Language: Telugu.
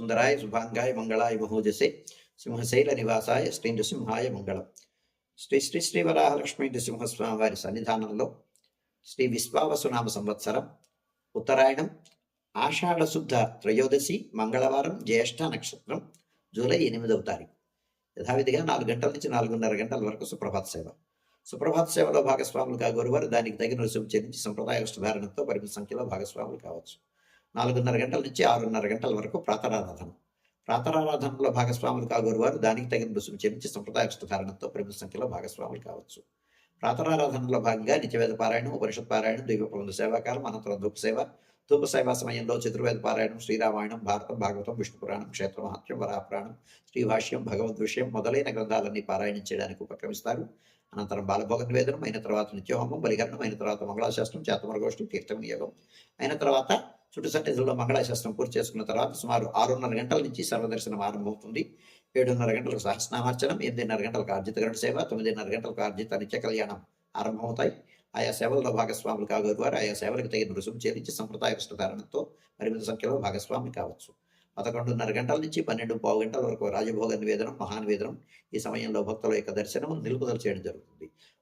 సుందరాయ శుభాంగాయ మంగళాయ మహోజసే సింహశైల నివాసాయ శ్రీ నృసింహాయ మంగళం. శ్రీ శ్రీ శ్రీ వరాహలక్ష్మీ నృసింహస్వామి వారి సన్నిధానంలో శ్రీ విశ్వావసునామ సంవత్సరం ఉత్తరాయణం ఆషాఢశుద్ధ త్రయోదశి మంగళవారం జ్యేష్ఠ నక్షత్రం జూలై ఎనిమిదవ తారీఖు. యథావిధిగా నాలుగు గంటల నుంచి నాలుగున్నర గంటల వరకు సుప్రభాత సేవ. సుప్రభాత సేవలో భాగస్వాములు కాగోరువారు దానికి తగిన రుసుము చెల్లించి సంప్రదాయ ధారణతో పరిమిత సంఖ్యలో భాగస్వాములు కావచ్చు. నాలుగున్నర గంటల నుంచి ఆరున్నర గంటల వరకు ప్రాతరారాధన. ప్రాతరారాధనలో భాగస్వాములు కాగోరువారు దానికి తగిన రుసుము చెల్లించి సంప్రదాయ ధారణతో ప్రముఖ సంఖ్యలో భాగస్వాములు కావచ్చు. ప్రాతరారాధనలో భాగంగా నిత్యవేద పారాయణం ఉపనిషత్ పారాయణం దీపప్రబంధ సేవాకాలం అనంతరం ధూప సేవ ధూప సేవా సమయంలో చతుర్వేద పారాయణం శ్రీరామాయణం భారతం భాగవతం విష్ణు పురాణం క్షేత్ర మహత్యం వరాపురాణం శ్రీభాష్యం భగవద్ విషయం మొదలైన గ్రంథాలన్నీ పారాయణం చేయడానికి ఉపక్రమిస్తారు. అనంతరం బాలభోగ నివేదనం అయిన తర్వాత నిత్యహోమం బలిహరణం అయిన తర్వాత మంగళాశాస్త్రం చేతమరగోష్ఠి తీర్థం వినియోగం అయిన తర్వాత చుట్టు సన్నిధిలో మంగళాశాస్త్రం పూర్తి చేసుకున్న తర్వాత సుమారు ఆరున్నర గంటల నుంచి సర్వదర్శనం ఆరంభమవుతుంది. ఏడున్నర గంటలకు సహస్నామార్చనం ఎనిమిదిన్నర గంటలకు ఆర్జిత గరుడ సేవ తొమ్మిదిన్నర గంటలకు ఆర్జిత నిత్య కళ్యాణం ఆరంభమవుతాయి. ఆయా సేవల్లో భాగస్వాములు కాగోరు వారు ఆయా సేవలకు తగిన రుసుము చెల్లించి సంప్రదాయ వస్త్రధారణతో పరిమిత సంఖ్యలో భాగస్వామి కావచ్చు. పదకొండున్నర గంటల నుంచి పన్నెండు పావు గంటల వరకు రాజభోగ నివేదనం మహానివేదనం ఈ సమయంలో భక్తుల యొక్క దర్శనం నిలుపుదల చేయడం జరుగుతుంది.